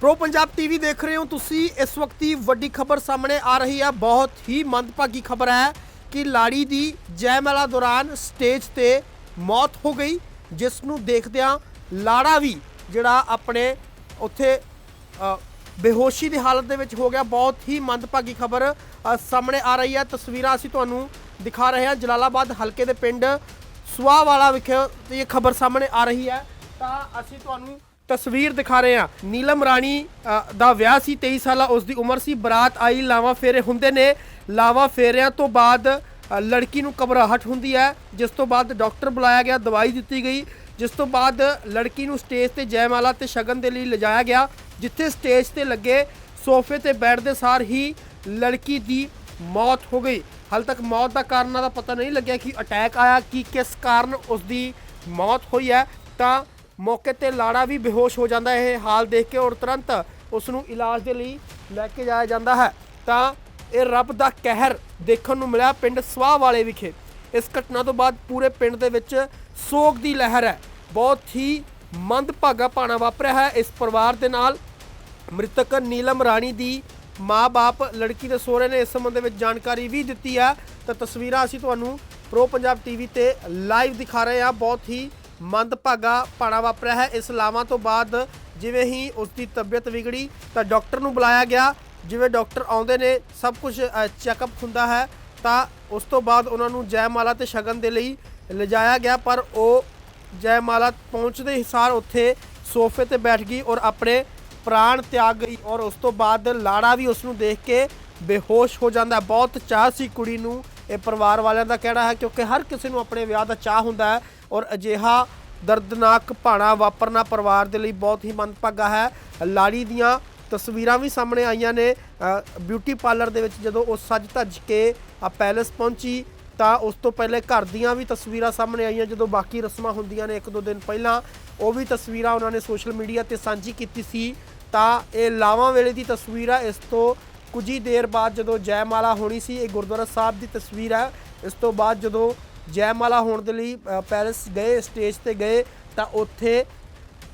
Pro Punjab TV ਦੇਖ ਰਹੇ ਹੋ ਤੁਸੀਂ। ਇਸ ਵਕਤ ਦੀ ਵੱਡੀ ਖਬਰ ਸਾਹਮਣੇ ਆ ਰਹੀ ਹੈ ਬਹੁਤ ਹੀ ਮੰਦਭਾਗੀ ਖਬਰ ਹੈ ਕਿ ਲਾੜੀ ਦੀ ਜੈਮਾਲਾ ਦੌਰਾਨ ਸਟੇਜ ਤੇ ਮੌਤ ਹੋ ਗਈ, ਜਿਸ ਨੂੰ ਦੇਖਦਿਆਂ ਲਾੜਾ ਵੀ ਜਿਹੜਾ ਆਪਣੇ ਉੱਥੇ ਬੇਹੋਸ਼ੀ ਦੀ ਹਾਲਤ ਦੇ ਵਿੱਚ ਹੋ ਗਿਆ। ਬਹੁਤ ਹੀ ਮੰਦਭਾਗੀ ਖਬਰ ਸਾਹਮਣੇ ਆ ਰਹੀ ਹੈ। ਤਸਵੀਰਾਂ ਅਸੀਂ ਤੁਹਾਨੂੰ ਦਿਖਾ ਰਹੇ ਹਾਂ। ਜਲਾਲਾਬਾਦ ਹਲਕੇ ਦੇ ਪਿੰਡ ਸੁਆਵਾਲਾ ਵਿਖੇ ਇਹ ਖਬਰ ਸਾਹਮਣੇ ਆ ਰਹੀ ਹੈ। ਤਾਂ ਅਸੀਂ ਤੁਹਾਨੂੰ ਤਸਵੀਰ ਦਿਖਾ ਰਹੇ ਹਾਂ। ਨੀਲਮ ਰਾਣੀ ਦਾ ਵਿਆਹ ਸੀ 23 ਸਾਲਾ ਉਸ ਦੀ ਉਮਰ ਸੀ। ਬਰਾਤ ਆਈ, ਲਾਵਾ ਫੇਰੇ ਹੁੰਦੇ ਨੇ। ਲਾਵਾ ਫੇਰਿਆਂ ਤੋਂ ਬਾਅਦ ਲੜਕੀ ਨੂੰ ਘਬਰਾਹਟ ਹੁੰਦੀ ਹੈ, ਜਿਸ ਤੋਂ ਬਾਅਦ ਡਾਕਟਰ ਬੁਲਾਇਆ ਗਿਆ, ਦਵਾਈ ਦਿੱਤੀ ਗਈ। ਜਿਸ ਤੋਂ ਬਾਅਦ ਲੜਕੀ ਨੂੰ ਸਟੇਜ ਤੇ ਜੈਮਾਲਾ ਤੇ ਸ਼ਗਨ ਦੇ ਲਈ ਲਿਜਾਇਆ ਗਿਆ, ਜਿੱਥੇ ਸਟੇਜ ਤੇ ਲੱਗੇ ਸੋਫੇ ਤੇ ਬੈਠਦੇ ਸਾਰ ਹੀ ਲੜਕੀ ਦੀ ਮੌਤ ਹੋ ਗਈ। ਹਾਲ ਤੱਕ ਮੌਤ ਦਾ ਕਾਰਨਾਂ ਦਾ ਪਤਾ ਨਹੀਂ ਲੱਗਿਆ ਕਿ ਅਟੈਕ ਆਇਆ, ਕਿ ਕਿਸ ਕਾਰਨ ਉਸ ਦੀ ਮੌਤ ਹੋਈ ਹੈ। ਤਾਂ ਮੌਕੇ ਤੇ ਲਾੜਾ ਵੀ ਬੇਹੋਸ਼ ਹੋ ਜਾਂਦਾ ਹੈ। ਇਹ ਹਾਲ ਦੇਖ ਕੇ ਔਰ ਤੁਰੰਤ ਉਸ ਨੂੰ ਇਲਾਜ ਦੇ ਲਈ ਲੈ ਕੇ ਜਾਇਆ ਜਾਂਦਾ ਹੈ। ਤਾਂ ਇਹ ਰੱਬ ਦਾ ਕਹਿਰ ਦੇਖਣ ਨੂੰ ਮਿਲਿਆ ਪਿੰਡ ਸਵਾਹ ਵਾਲੇ ਵਿਖੇ। ਇਸ ਘਟਨਾ ਤੋਂ ਬਾਅਦ ਪੂਰੇ ਪਿੰਡ ਦੇ ਵਿੱਚ ਸੋਗ ਦੀ ਲਹਿਰ ਹੈ। ਬਹੁਤ ਹੀ ਮੰਦਭਾਗਾ ਪਾਣਾ ਵਾਪਰਿਆ ਹੈ। ਇਸ ਪਰਿਵਾਰ ਦੇ ਨਾਲ ਮ੍ਰਿਤਕ ਨੀਲਮ ਰਾਣੀ ਦੀ ਮਾਂ-ਬਾਪ ਲੜਕੀ ਦੇ ਸਹੁਰੇ ਨੇ ਇਸ ਸੰਬੰਧ ਵਿੱਚ ਜਾਣਕਾਰੀ ਵੀ ਦਿੱਤੀ ਹੈ। ਤਾਂ ਤਸਵੀਰਾਂ ਅਸੀਂ ਤੁਹਾਨੂੰ ਪ੍ਰੋ ਪੰਜਾਬ ਟੀਵੀ ਤੇ ਲਾਈਵ ਦਿਖਾ ਰਹੇ ਹਾਂ। ਬਹੁਤ ਹੀ ਮੰਦਭਾਗਾ ਪਾਣਾ ਵਾਪਰਿਆ ਹੈ। ਇਸ ਲਾਵਾਂ ਤੋਂ ਬਾਅਦ ਜਿਵੇਂ ਹੀ ਉਸ ਦੀ ਤਬੀਅਤ ਵਿਗੜੀ ਤਾਂ ਡਾਕਟਰ ਨੂੰ ਬੁਲਾਇਆ ਗਿਆ। ਜਿਵੇਂ ਡਾਕਟਰ ਆਉਂਦੇ ਨੇ, ਸਭ ਕੁਝ ਚੈੱਕਅਪ ਹੁੰਦਾ ਹੈ, ਤਾਂ ਉਸ ਤੋਂ ਬਾਅਦ ਉਹਨਾਂ ਨੂੰ ਜੈਮਾਲਾ ਤੇ ਸ਼ਗਨ ਦੇ ਲਈ ਲਿਜਾਇਆ ਗਿਆ। ਪਰ ਉਹ ਜੈਮਾਲਾ ਪਹੁੰਚਦੇ ਹੀ ਸਾਰ ਉੱਥੇ ਸੋਫੇ ਤੇ ਬੈਠ ਗਈ ਔਰ ਆਪਣੇ ਪ੍ਰਾਣ ਤਿਆਗ ਗਈ ਔਰ ਉਸ ਤੋਂ ਬਾਅਦ ਲਾੜਾ ਵੀ ਉਸ ਨੂੰ ਦੇਖ ਕੇ ਬੇਹੋਸ਼ ਹੋ ਜਾਂਦਾ ਬਹੁਤ ਚਾਹ ਸੀ ਕੁੜੀ ਨੂੰ। ਇਹ ਪਰਿਵਾਰ ਵਾਲਿਆਂ ਦਾ ਕਹਿਣਾ ਹੈ ਕਿਉਂਕਿ ਹਰ ਕਿਸੇ ਨੂੰ ਆਪਣੇ ਵਿਆਹ ਦਾ ਚਾਹ ਹੁੰਦਾ ਹੈ। ਔਰ ਅਜਿਹਾ ਦਰਦਨਾਕ ਭਾਣਾ ਵਾਪਰਨਾ ਪਰਿਵਾਰ ਦੇ ਲਈ ਬਹੁਤ ਹੀ ਮੰਦਭਾਗਾ ਹੈ। ਲਾੜੀ ਦੀਆਂ ਤਸਵੀਰਾਂ ਵੀ ਸਾਹਮਣੇ ਆਈਆਂ ਨੇ। ਬਿਊਟੀ ਪਾਰਲਰ ਦੇ ਵਿੱਚ ਜਦੋਂ ਉਹ ਸੱਜ ਧੱਜ ਕੇ ਆ ਪੈਲੇਸ ਪਹੁੰਚੀ ਤਾਂ ਉਸ ਤੋਂ ਪਹਿਲੇ ਘਰ ਦੀਆਂ ਵੀ ਤਸਵੀਰਾਂ ਸਾਹਮਣੇ ਆਈਆਂ। ਜਦੋਂ ਬਾਕੀ ਰਸਮਾਂ ਹੁੰਦੀਆਂ ਨੇ ਇੱਕ ਦੋ ਦਿਨ ਪਹਿਲਾਂ, ਉਹ ਵੀ ਤਸਵੀਰਾਂ ਉਹਨਾਂ ਨੇ ਸੋਸ਼ਲ ਮੀਡੀਆ ਤੇ ਸਾਂਝੀ ਕੀਤੀ ਸੀ। ਤਾਂ ਇਹ ਲਾਵਾਂ ਵੇਲੇ ਦੀ ਤਸਵੀਰ ਹੈ ਇਸ ਤੋਂ ਕੁਝ ਹੀ ਦੇਰ ਬਾਅਦ ਜਦੋਂ ਜੈਮਾਲਾ ਹੋਣੀ ਸੀ, ਇਹ ਗੁਰਦੁਆਰਾ ਸਾਹਿਬ ਦੀ ਤਸਵੀਰ ਹੈ ਇਸ ਤੋਂ ਬਾਅਦ ਜਦੋਂ ਜੈਮਾਲਾ ਹੋਣ ਦੇ ਲਈ ਅ, ਪੈਲੇਸ ਗਏ ਸਟੇਜ ਤੇ ਗਏ ਤਾਂ ਉੱਥੇ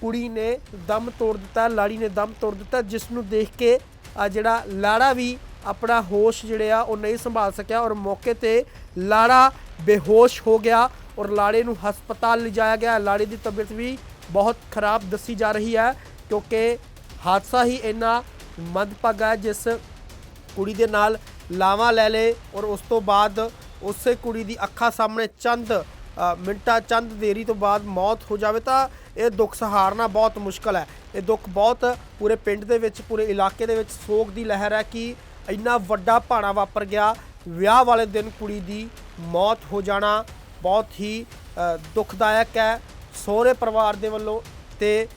ਕੁੜੀ ਨੇ ਦਮ ਤੋੜ ਦਿੱਤਾ ਲਾੜੀ ਨੇ ਦਮ ਤੋੜ ਦਿੱਤਾ ਜਿਸ ਨੂੰ ਦੇਖ ਕੇ ਜਿਹੜਾ ਲਾੜਾ ਵੀ ਆਪਣਾ ਹੋਸ਼ ਜਿਹੜੇ ਆ ਉਹ ਨਹੀਂ ਸੰਭਾਲ ਸਕਿਆ ਔਰ ਮੌਕੇ ਤੇ ਲਾੜਾ ਬੇਹੋਸ਼ ਹੋ ਗਿਆ ਔਰ ਲਾੜੇ ਨੂੰ ਹਸਪਤਾਲ ਲਿਜਾਇਆ ਗਿਆ। ਲਾੜੇ ਦੀ ਤਬੀਅਤ ਵੀ ਬਹੁਤ ਖਰਾਬ ਦੱਸੀ ਜਾ ਰਹੀ ਹੈ ਕਿਉਂਕਿ ਹਾਦਸਾ ਹੀ ਇੰਨਾ ਮੰਦਭਾਗਾ ਜਿਸ ਕੁੜੀ ਦੇ ਨਾਲ ਲਾਵਾ ਲੈ ਲੇ ਔਰ ਉਸ ਤੋਂ ਬਾਅਦ ਉਸੇ ਕੁੜੀ ਦੀ ਅੱਖਾਂ ਸਾਹਮਣੇ ਚੰਦ ਮਿੰਟਾਂ ਚੰਦ ਦੇਰੀ ਤੋਂ ਬਾਅਦ ਮੌਤ ਹੋ ਜਾਵੇ ਤਾਂ ਇਹ ਦੁੱਖ ਸਹਾਰਨਾ ਬਹੁਤ ਮੁਸ਼ਕਲ ਹੈ। ਇਹ ਦੁੱਖ ਬਹੁਤ ਪੂਰੇ ਪਿੰਡ ਦੇ ਵਿੱਚ ਪੂਰੇ ਇਲਾਕੇ ਦੇ ਵਿੱਚ ਸੋਗ ਦੀ ਲਹਿਰ ਹੈ ਕਿ ਇੰਨਾ ਵੱਡਾ ਭਾਣਾ ਵਾਪਰ ਗਿਆ। ਵਿਆਹ ਵਾਲੇ ਦਿਨ ਕੁੜੀ ਦੀ ਮੌਤ ਹੋ ਜਾਣਾ ਬਹੁਤ ਹੀ ਅ, ਦੁਖਦਾਇਕ ਹੈ। ਸਹੁਰੇ ਪਰਿਵਾਰ ਦੇ ਵੱਲੋਂ ਤੇ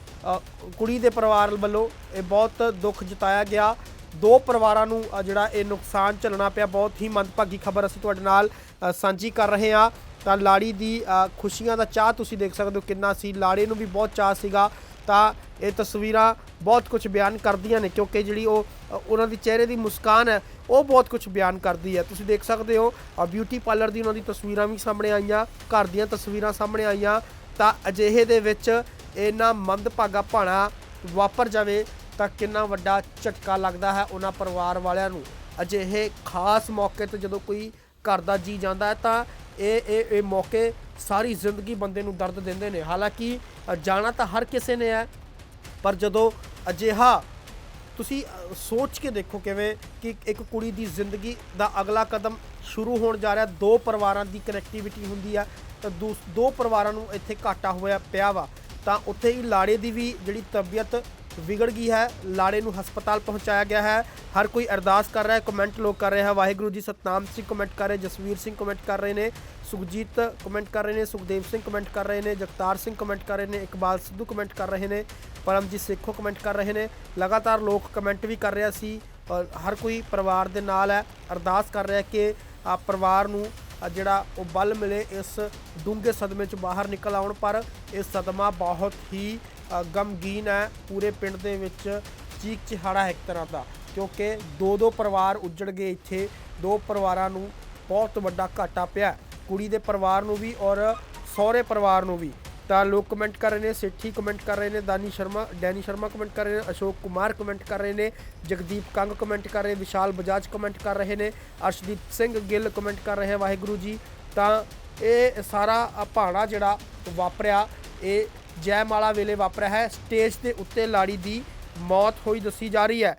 ਕੁੜੀ ਦੇ ਪਰਿਵਾਰ ਵੱਲੋਂ ਇਹ ਬਹੁਤ ਦੁੱਖ ਜਤਾਇਆ ਗਿਆ। ਦੋ ਪਰਿਵਾਰਾਂ ਨੂੰ ਜਿਹੜਾ ਇਹ ਨੁਕਸਾਨ ਝੱਲਣਾ ਪਿਆ, ਬਹੁਤ ਹੀ ਮੰਦਭਾਗੀ ਖਬਰ ਅਸੀਂ ਤੁਹਾਡੇ ਨਾਲ ਸਾਂਝੀ ਕਰ ਰਹੇ ਹਾਂ। ਤਾਂ ਲਾੜੀ ਦੀ ਖੁਸ਼ੀਆਂ ਦਾ ਚਾਹ ਤੁਸੀਂ ਦੇਖ ਸਕਦੇ ਹੋ ਕਿੰਨਾ ਸੀ। ਲਾੜੇ ਨੂੰ ਵੀ ਬਹੁਤ ਚਾਹ ਸੀਗਾ। ਤਾਂ ਇਹ ਤਸਵੀਰਾਂ ਬਹੁਤ ਕੁਝ ਬਿਆਨ ਕਰਦੀਆਂ ਨੇ, ਕਿਉਂਕਿ ਜਿਹੜੀ ਉਹ ਉਹਨਾਂ ਦੀ ਚਿਹਰੇ ਦੀ ਮੁਸਕਾਨ ਹੈ, ਉਹ ਬਹੁਤ ਕੁਝ ਬਿਆਨ ਕਰਦੀ ਹੈ। ਤੁਸੀਂ ਦੇਖ ਸਕਦੇ ਹੋ ਬਿਊਟੀ ਪਾਰਲਰ ਦੀ ਉਹਨਾਂ ਦੀ ਤਸਵੀਰਾਂ ਵੀ ਸਾਹਮਣੇ ਆਈਆਂ, ਘਰ ਦੀਆਂ ਤਸਵੀਰਾਂ ਸਾਹਮਣੇ ਆਈਆਂ। ਤਾਂ ਅਜਿਹੇ ਦੇ ਵਿੱਚ ਇਹਨਾਂ ਮੰਦਭਾਗਾ ਭਾਣਾ ਵਾਪਰ ਜਾਵੇ ਤਾਂ ਕਿੰਨਾ ਵੱਡਾ ਝਟਕਾ ਲੱਗਦਾ ਹੈ ਉਹਨਾਂ ਪਰਿਵਾਰ ਵਾਲਿਆਂ ਨੂੰ। ਅਜਿਹੇ ਖਾਸ ਮੌਕੇ ਤੇ ਜਦੋਂ ਕੋਈ ਘਰ ਦਾ ਜੀ ਜਾਂਦਾ ਹੈ ਤਾਂ ਇਹ ਇਹ ਇਹ ਮੌਕੇ ਸਾਰੀ ਜ਼ਿੰਦਗੀ ਬੰਦੇ ਨੂੰ ਦਰਦ ਦਿੰਦੇ ਨੇ। ਹਾਲਾਂਕਿ ਜਾਣਾ ਤਾਂ ਹਰ ਕਿਸੇ ਨੇ ਹੈ, ਪਰ ਜਦੋਂ ਅਜਿਹਾ ਤੁਸੀਂ ਸੋਚ ਕੇ ਦੇਖੋ ਕਿਵੇਂ ਕਿ ਇੱਕ ਕੁੜੀ ਦੀ ਜ਼ਿੰਦਗੀ ਦਾ ਅਗਲਾ ਕਦਮ ਸ਼ੁਰੂ ਹੋਣ ਜਾ ਰਿਹਾ, ਦੋ ਪਰਿਵਾਰਾਂ ਦੀ ਕਨੈਕਟੀਵਿਟੀ ਹੁੰਦੀ ਆ, ਤਾਂ ਦੂਸ- ਦੋ ਪਰਿਵਾਰਾਂ ਨੂੰ ਇੱਥੇ ਘਾਟਾ ਹੋਇਆ ਪਿਆ ਵਾ। ਤਾਂ ਉੱਥੇ ਹੀ ਲਾੜੇ ਦੀ ਵੀ ਜਿਹੜੀ ਤਬੀਅਤ ਵਿਗੜ ਗਈ ਹੈ। ਲਾੜੇ ਨੂੰ ਹਸਪਤਾਲ ਪਹੁੰਚਾਇਆ ਗਿਆ ਹੈ। ਹਰ ਕੋਈ ਅਰਦਾਸ ਕਰ ਰਿਹਾ ਹੈ ਕਮੈਂਟ ਲੋਕ ਕਰ ਰਹੇ ਹੈ। ਵਾਹਿਗੁਰੂ ਜੀ ਸਤਨਾਮ ਸਿੰਘ ਕਮੈਂਟ ਕਰ ਰਹੇ, ਜਸਵੀਰ ਸਿੰਘ ਕਮੈਂਟ ਕਰ ਰਹੇ ਨੇ, ਸੁਖਜੀਤ ਕਮੈਂਟ ਕਰ ਰਹੇ ਨੇ, ਸੁਖਦੇਵ ਸਿੰਘ ਕਮੈਂਟ ਕਰ ਰਹੇ ਨੇ, ਜਗਤਾਰ ਸਿੰਘ ਕਮੈਂਟ ਕਰ ਰਹੇ ਨੇ, ਇਕਬਾਲ ਸਿੱਧੂ ਕਮੈਂਟ ਕਰ ਰਹੇ ਨੇ, ਪਰਮਜੀਤ ਸੇਖੋ ਕਮੈਂਟ ਕਰ ਰਹੇ ਨੇ। ਲਗਾਤਾਰ ਲੋਕ ਕਮੈਂਟ ਵੀ ਕਰ ਰਿਹਾ ਸੀ ਔਰ ਹਰ ਕੋਈ ਪਰਿਵਾਰ ਦੇ ਨਾਲ ਹੈ। ਅਰਦਾਸ ਕਰ ਰਿਹਾ ਕਿ ਆ ਪਰਿਵਾਰ ਨੂੰ ਜਿਹੜਾ ਉਹ ਬਲ ਮਿਲੇ ਇਸ ਡੂੰਘੇ ਸਦਮੇ ਚ ਬਾਹਰ ਨਿਕਲ ਆਉਣ, ਪਰ ਇਹ ਸਦਮਾ ਬਹੁਤ ਹੀ ਗਮਗੀਨ ਹੈ। ਪੂਰੇ ਪਿੰਡ ਦੇ ਵਿੱਚ ਚੀਕ ਚਿਹਾੜਾ ਹੈ ਇੱਕ ਤਰ੍ਹਾਂ ਦਾ, ਕਿਉਂਕਿ ਦੋ ਦੋ ਪਰਿਵਾਰ ਉੱਜੜ ਗਏ ਇੱਥੇ। ਦੋ ਪਰਿਵਾਰਾਂ ਨੂੰ ਬਹੁਤ ਵੱਡਾ ਘਾਟਾ ਪਿਆ। ਕੁੜੀ ਦੇ ਪਰਿਵਾਰ ਨੂੰ ਵੀ ਔਰ ਸਹੁਰੇ ਪਰਿਵਾਰ ਨੂੰ ਵੀ। ਤਾਂ ਲੋਕ ਕਮੈਂਟ ਕਰ ਰਹੇ ਨੇ, ਸੇਠੀ ਕਮੈਂਟ ਕਰ ਰਹੇ ਨੇ, ਦਾਨੀ ਸ਼ਰਮਾ, ਡੈਨੀ ਸ਼ਰਮਾ ਕਮੈਂਟ ਕਰ ਰਹੇ ਨੇ, ਅਸ਼ੋਕ ਕੁਮਾਰ ਕਮੈਂਟ ਕਰ ਰਹੇ ਨੇ, ਜਗਦੀਪ ਕੰਗ ਕਮੈਂਟ ਕਰ ਰਹੇ ਵਿਸ਼ਾਲ ਬਜਾਜ ਕਮੈਂਟ ਕਰ ਰਹੇ ਨੇ, ਅਰਸ਼ਦੀਪ ਸਿੰਘ ਗਿੱਲ ਕਮੈਂਟ ਕਰ ਰਹੇ ਵਾਹਿਗੁਰੂ ਜੀ। ਤਾਂ ਇਹ ਸਾਰਾ ਭਾਣਾ ਜਿਹੜਾ ਵਾਪਰਿਆ, ਇਹ ਜੈਮਾਲਾ ਵੇਲੇ ਵਾਪਰਿਆ ਹੈ। ਸਟੇਜ ਦੇ ਉੱਤੇ ਲਾੜੀ ਦੀ ਮੌਤ ਹੋਈ ਦੱਸੀ ਜਾ ਰਹੀ ਹੈ।